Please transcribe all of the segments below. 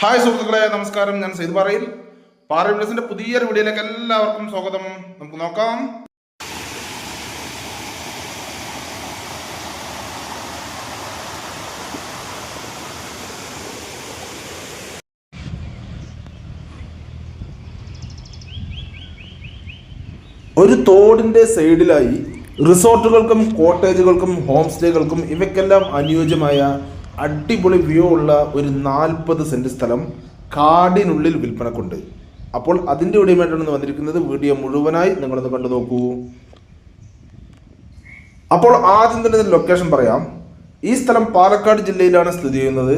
Hi സുഹൃത്തുക്കളെ നമസ്കാരം. ഞാൻ സെയ്ത് പറയിൽ. പാറ വിളിസിന്റെ പുതിയൊരു വീഡിയോയിലേക്ക് എല്ലാവർക്കും സ്വാഗതം. നമുക്ക് നോക്കാം. ഒരു തോടിന്റെ സൈഡിലായി റിസോർട്ടുകൾക്കും കോട്ടേജുകൾക്കും ഹോം സ്റ്റേകൾക്കും ഇവയ്ക്കെല്ലാം അനുയോജ്യമായ അടിപൊളി വ്യൂ ഉള്ള ഒരു നാൽപ്പത് സെന്റ് സ്ഥലം കാടിനുള്ളിൽ വിൽപ്പനക്കുണ്ട്. അപ്പോൾ അതിന്റെ ഉടമയായിട്ടാണ് വന്നിരിക്കുന്നത്. വീഡിയോ മുഴുവനായി നിങ്ങളൊന്ന് കണ്ടു നോക്കൂ. അപ്പോൾ ആദ്യം തന്നെ ലൊക്കേഷൻ പറയാം. ഈ സ്ഥലം പാലക്കാട് ജില്ലയിലാണ് സ്ഥിതി ചെയ്യുന്നത്.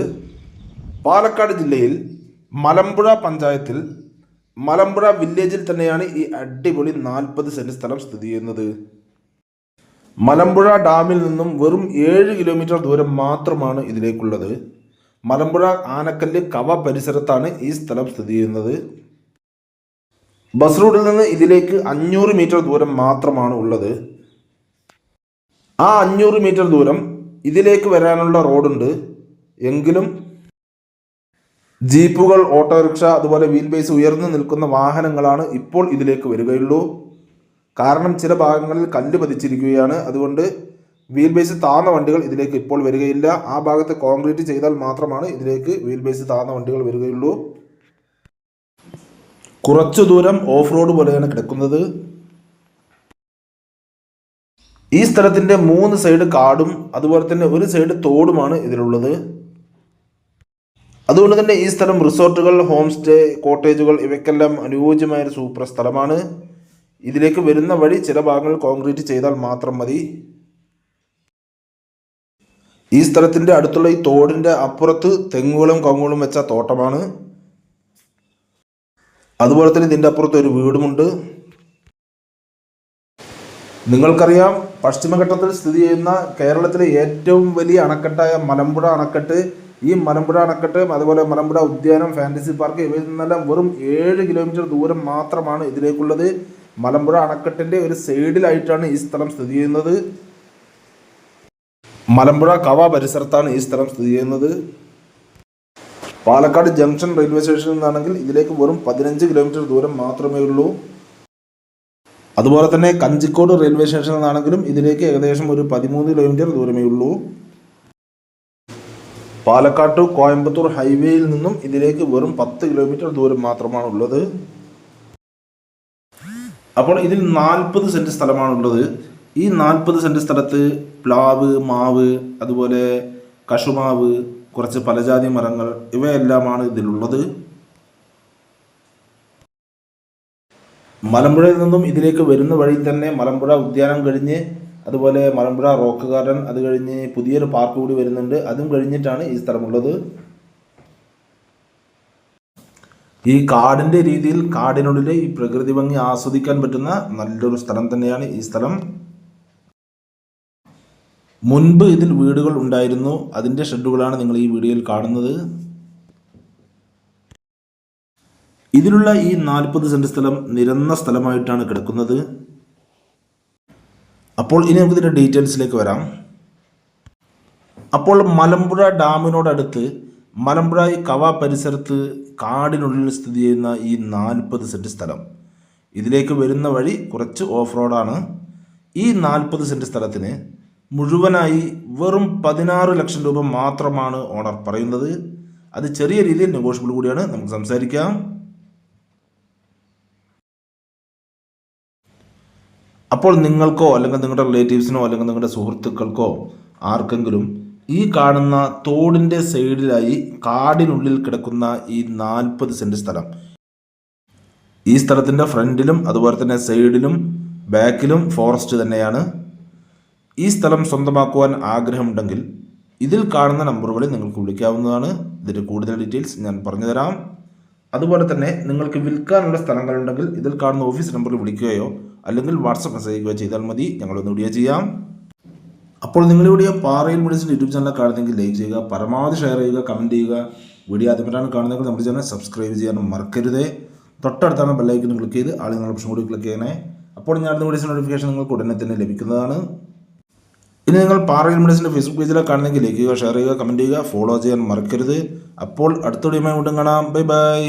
പാലക്കാട് ജില്ലയിൽ മലമ്പുഴ പഞ്ചായത്തിൽ മലമ്പുഴ വില്ലേജിൽ തന്നെയാണ് ഈ അടിപൊളി നാൽപ്പത് സെന്റ് സ്ഥലം സ്ഥിതി ചെയ്യുന്നത്. മലമ്പുഴ ഡാമിൽ നിന്നും വെറും ഏഴ് കിലോമീറ്റർ ദൂരം മാത്രമാണ് ഇതിലേക്കുള്ളത്. മലമ്പുഴ ആനക്കല്ല് കവ പരിസരത്താണ് ഈ സ്ഥലം സ്ഥിതി ചെയ്യുന്നത്. ബസ് റൂട്ടിൽ നിന്ന് ഇതിലേക്ക് അഞ്ഞൂറ് മീറ്റർ ദൂരം മാത്രമാണ് ഉള്ളത്. ആ അഞ്ഞൂറ് മീറ്റർ ദൂരം ഇതിലേക്ക് വരാനുള്ള റോഡുണ്ട്. എങ്കിലും ജീപ്പുകൾ ഓട്ടോറിക്ഷ അതുപോലെ വീൽ ബേസ് ഉയർന്നു നിൽക്കുന്ന വാഹനങ്ങളാണ് ഇപ്പോൾ ഇതിലേക്ക് വരികയുള്ളൂ. കാരണം ചില ഭാഗങ്ങളിൽ കല്ല് പതിച്ചിരിക്കുകയാണ്. അതുകൊണ്ട് വീൽ ബേസ് താഴ്ന്ന വണ്ടികൾ ഇതിലേക്ക് ഇപ്പോൾ വരികയില്ല. ആ ഭാഗത്ത് കോൺക്രീറ്റ് ചെയ്താൽ മാത്രമാണ് ഇതിലേക്ക് വീൽ ബേസ് താഴ്ന്ന വണ്ടികൾ വരികയുള്ളൂ. കുറച്ചു ദൂരം ഓഫ് റോഡ് പോലെയാണ് കിടക്കുന്നത്. ഈ സ്ഥലത്തിന്റെ മൂന്ന് സൈഡ് കാടും അതുപോലെ തന്നെ ഒരു സൈഡ് തോടുമാണ് ഇതിലുള്ളത്. അതുകൊണ്ട് തന്നെ ഈ സ്ഥലം റിസോർട്ടുകൾ ഹോം സ്റ്റേ കോട്ടേജുകൾ ഇവയ്ക്കെല്ലാം അനുയോജ്യമായ ഒരു സൂപ്പർ സ്ഥലമാണ്. ഇതിലേക്ക് വരുന്ന വഴി ചില ഭാഗങ്ങൾ കോൺക്രീറ്റ് ചെയ്താൽ മാത്രം മതി. ഈ സ്ഥലത്തിന്റെ അടുത്തുള്ള ഈ തോടിന്റെ അപ്പുറത്ത് തെങ്ങുകളും കങ്ങുകളും വെച്ച തോട്ടമാണ്. അതുപോലെ തന്നെ ഇതിന്റെ അപ്പുറത്ത് ഒരു വീടുമുണ്ട്. നിങ്ങൾക്കറിയാം പശ്ചിമഘട്ടത്തിൽ സ്ഥിതി ചെയ്യുന്ന കേരളത്തിലെ ഏറ്റവും വലിയ അണക്കെട്ടായ മലമ്പുഴ അണക്കെട്ട്. ഈ മലമ്പുഴ അണക്കെട്ട് അതുപോലെ മലമ്പുഴ ഉദ്യാനം ഫാന്റസി പാർക്ക് ഇവയിൽ നിന്നെല്ലാം വെറും ഏഴ് കിലോമീറ്റർ ദൂരം മാത്രമാണ് ഇതിലേക്കുള്ളത്. മലമ്പുഴ അണക്കെട്ടിന്റെ ഒരു സൈഡിലായിട്ടാണ് ഈ സ്ഥലം സ്ഥിതി ചെയ്യുന്നത്. മലമ്പുഴ കവ പരിസരത്താണ് ഈ സ്ഥലം സ്ഥിതി ചെയ്യുന്നത്. പാലക്കാട് ജംഗ്ഷൻ റെയിൽവേ സ്റ്റേഷനിൽ നിന്നാണെങ്കിൽ ഇതിലേക്ക് വെറും പതിനഞ്ച് കിലോമീറ്റർ ദൂരം മാത്രമേ ഉള്ളൂ. അതുപോലെ തന്നെ കഞ്ചിക്കോട് റെയിൽവേ സ്റ്റേഷനിൽ നിന്നാണെങ്കിലും ഇതിലേക്ക് ഏകദേശം ഒരു പതിമൂന്ന് കിലോമീറ്റർ ദൂരമേ ഉള്ളൂ. പാലക്കാട് കോയമ്പത്തൂർ ഹൈവേയിൽ നിന്നും ഇതിലേക്ക് വെറും പത്ത് കിലോമീറ്റർ ദൂരം മാത്രമാണ് ഉള്ളത് അപ്പോൾ ഇതിൽ നാൽപ്പത് സെന്റ് സ്ഥലമാണുള്ളത്. ഈ നാൽപ്പത് സെന്റ് സ്ഥലത്ത് പ്ലാവ് മാവ് അതുപോലെ കശുമാവ് കുറച്ച് പലജാതി മരങ്ങൾ ഇവയെല്ലാമാണ് ഇതിലുള്ളത്. മലമ്പുഴയിൽ നിന്നും ഇതിലേക്ക് വരുന്ന വഴി തന്നെ മലമ്പുഴ ഉദ്യാനം കഴിഞ്ഞ് അതുപോലെ മലമ്പുഴ റോക്ക് ഗാർഡൻ അത് കഴിഞ്ഞ് പുതിയൊരു പാർക്ക് കൂടി വരുന്നുണ്ട്. അതും കഴിഞ്ഞിട്ടാണ് ഈ സ്ഥലമുള്ളത്. ഈ കാടിന്റെ രീതിയിൽ കാടിനുള്ളിൽ ഈ പ്രകൃതി ഭംഗി ആസ്വദിക്കാൻ പറ്റുന്ന നല്ലൊരു സ്ഥലം തന്നെയാണ് ഈ സ്ഥലം. മുൻപ് ഇതിൽ വീടുകൾ ഉണ്ടായിരുന്നു. അതിന്റെ ഷെഡുകളാണ് നിങ്ങൾ ഈ വീഡിയോയിൽ കാണുന്നത്. ഇതിലുള്ള ഈ നാൽപ്പത് സെന്റ് സ്ഥലം നിരന്ന സ്ഥലമായിട്ടാണ് കിടക്കുന്നത്. അപ്പോൾ ഇനി നമുക്ക് ഇതിന്റെ ഡീറ്റെയിൽസിലേക്ക് വരാം. അപ്പോൾ മലമ്പുഴ ഡാമിനോടടുത്ത് മലമ്പുഴ കവ പരിസരത്ത് കാടിനുള്ളിൽ സ്ഥിതി ചെയ്യുന്ന ഈ നാൽപ്പത് സെന്റ് സ്ഥലം. ഇതിലേക്ക് വരുന്ന വഴി കുറച്ച് ഓഫ് റോഡാണ് ഈ നാൽപ്പത് സെന്റ് സ്ഥലത്തിന് മുഴുവനായി വെറും പതിനാറ് ലക്ഷം രൂപ മാത്രമാണ് ഓണർ പറയുന്നത്. അത് ചെറിയ രീതിയിൽ നെഗോഷ്യബിൾ കൂടിയാണ്. നമുക്ക് സംസാരിക്കാം. അപ്പോൾ നിങ്ങൾക്കോ അല്ലെങ്കിൽ നിങ്ങളുടെ റിലേറ്റീവ്സിനോ അല്ലെങ്കിൽ നിങ്ങളുടെ സുഹൃത്തുക്കൾക്കോ ആർക്കെങ്കിലും ഈ കാണുന്ന തോടിന്റെ സൈഡിലായി കാടിനുള്ളിൽ കിടക്കുന്ന ഈ നാൽപ്പത് സെന്റ് സ്ഥലം. ഈ സ്ഥലത്തിന്റെ ഫ്രണ്ടിലും അതുപോലെ തന്നെ സൈഡിലും ബാക്കിലും ഫോറസ്റ്റ് തന്നെയാണ്. ഈ സ്ഥലം സ്വന്തമാക്കുവാൻ ആഗ്രഹമുണ്ടെങ്കിൽ ഇതിൽ കാണുന്ന നമ്പറുകളിൽ നിങ്ങൾക്ക് വിളിക്കാവുന്നതാണ്. ഇതിന്റെ കൂടുതൽ ഡീറ്റെയിൽസ് ഞാൻ പറഞ്ഞുതരാം. അതുപോലെ തന്നെ നിങ്ങൾക്ക് വിൽക്കാനുള്ള സ്ഥലങ്ങളുണ്ടെങ്കിൽ ഇതിൽ കാണുന്ന ഓഫീസ് നമ്പറിൽ വിളിക്കുകയോ അല്ലെങ്കിൽ വാട്സപ്പ് മെസ്സേജ് ചെയ്താൽ മതി. ഞങ്ങളൊന്ന് വീഡിയോ ചെയ്യാം. അപ്പോൾ നിങ്ങളിവിടെ പാറയിൽ മെഡിസിൻ യൂട്യൂബ് ചാനൽ കാണുന്നെങ്കിൽ ലൈക്ക് ചെയ്യുക പരമാവധി ഷെയർ ചെയ്യുക കമന്റ് ചെയ്യുക. വീഡിയോ ആദ്യമായിട്ടാണ് കാണുന്നതെങ്കിൽ നമ്മുടെ ചാനൽ സബ്സ്ക്രൈബ് ചെയ്യാൻ മറക്കരുത്. തൊട്ടടുത്താണ് ബെല്ലൈക്കൺ ക്ലിക്ക് ചെയ്ത് ആളുകൾ ഓപ്ഷൻ കൂടി ക്ലിക്ക് ചെയ്യണേ. അപ്പോൾ ഞാൻ വീഡിയോസ് നോട്ടിഫിക്കേഷൻ നിങ്ങൾക്ക് ഉടനെ തന്നെ ലഭിക്കുന്നതാണ്. ഇനി നിങ്ങൾ പാറയിൽ മെഡിസിന്റെ ഫേസ്ബുക്ക് പേജിലാണ് കാണുന്നെങ്കിൽ ലൈക്ക് ചെയ്യുക ഷെയർ ചെയ്യുക കമന്റ് ചെയ്യുക ഫോളോ ചെയ്യാൻ മറക്കരുത്. അപ്പോൾ അടുത്ത വീണ്ടും കാണാം. Bye bye